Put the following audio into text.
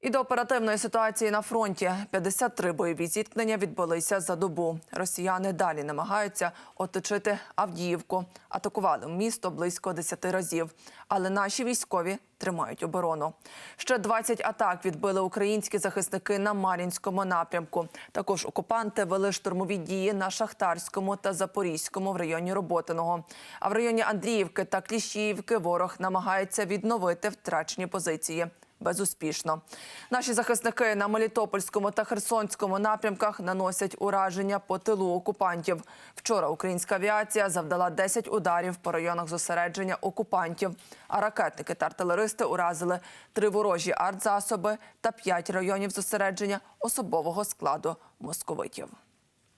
І до оперативної ситуації на фронті 53 бойові зіткнення відбулися за добу. Росіяни далі намагаються оточити Авдіївку. Атакували місто близько 10 разів. Але наші військові тримають оборону. Ще 20 атак відбили українські захисники на Мар'їнському напрямку. Також окупанти вели штурмові дії на Шахтарському та Запорізькому в районі Роботиного. А в районі Андріївки та Кліщіївки ворог намагається відновити втрачені позиції безуспішно. Наші захисники на Мелітопольському та Херсонському напрямках наносять ураження по тилу окупантів. Вчора українська авіація завдала 10 ударів по районах зосередження окупантів. А ракетники та артилеристи уразили три ворожі артзасоби та п'ять районів зосередження особового складу московитів.